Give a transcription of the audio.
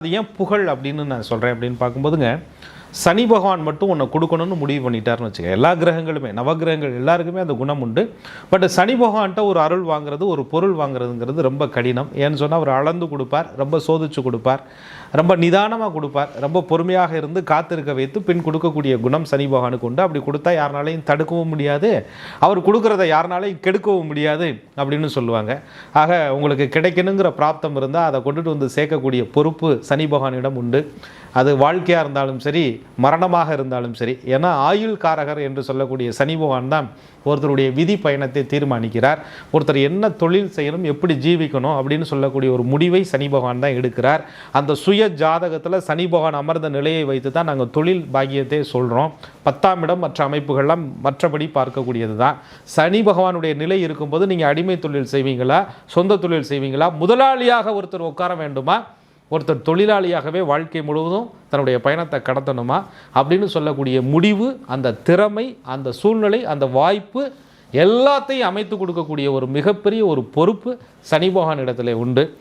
அது ஏன் புகழ் அப்படின்னு நான் சொல்கிறேன் அப்படின்னு பார்க்கும்போதுங்க சனி பகவான் மட்டும் உன்னை கொடுக்கணும்னு முடிவு பண்ணிட்டாருன்னு வச்சுக்க எல்லா கிரகங்களுமே நவகிரகங்கள் எல்லாருக்குமே அந்த குணம் உண்டு. பட் சனி பகவான்கிட்ட ஒரு அருள் வாங்குறது ஒரு பொருள் வாங்குறதுங்கிறது ரொம்ப கடினம். ஏன்னு சொன்னால் அவர் அளந்து கொடுப்பார் ரொம்ப சோதிச்சு கொடுப்பார் ரொம்ப நிதானமாக கொடுப்பார் ரொம்ப பொறுமையாக இருந்து காத்திருக்க வைத்து பின் கொடுக்கக்கூடிய குணம் சனி பகவானுக்கு உண்டு. அப்படி கொடுத்தா யாருனாலையும் தடுக்கவும் முடியாது. அவர் கொடுக்குறத யாருனாலையும் கெடுக்கவும் முடியாது அப்படின்னு சொல்லுவாங்க. ஆக உங்களுக்கு கிடைக்கணுங்கிற பிராப்தம் இருந்தால் அதை கொண்டுட்டு வந்து சேர்க்கக்கூடிய பொறுப்பு சனி பகவானிடம் உண்டு. அது வாழ்க்கையாக இருந்தாலும் சரி மரணமாக இருந்தாலும் சரி ஏன்னா ஆயுள் காரகர் என்று சொல்லக்கூடிய சனி பகவான் தான் ஒருத்தருடைய விதி பயணத்தை தீர்மானிக்கிறார். ஒருத்தர் என்ன தொழில் செய்யணும் எப்படி ஜீவிக்கணும் அப்படின்னு சொல்லக்கூடிய ஒரு முடிவை சனி பகவான் தான் எடுக்கிறார். அந்த சுய ஜாதகத்தில் சனி பகவான் அமர்ந்த நிலையை வைத்து தான் நாங்கள் தொழில் பாக்கியத்தை சொல்கிறோம் பத்தாம் இடம் மற்ற அமைப்புகள்லாம் மற்றபடி பார்க்கக்கூடியது தான். சனி பகவானுடைய நிலை இருக்கும்போது நீங்கள் அடிமை தொழில் செய்வீங்களா சொந்த தொழில் செய்வீங்களா முதலாளியாக ஒருத்தர் உட்கார வேண்டுமா? ஒருத்தர் தொழிலாளியாகவே வாழ்க்கை முழுவதும் தன்னுடைய பயணத்தை கடத்தணுமா அப்படின்னு சொல்லக்கூடிய முடிவு அந்த திறமை அந்த சூழ்நிலை அந்த வாய்ப்பு எல்லாத்தையும் அமைத்து கொடுக்கக்கூடிய ஒரு மிகப்பெரிய ஒரு பொறுப்பு சனி பகவான் இடத்துல உண்டு.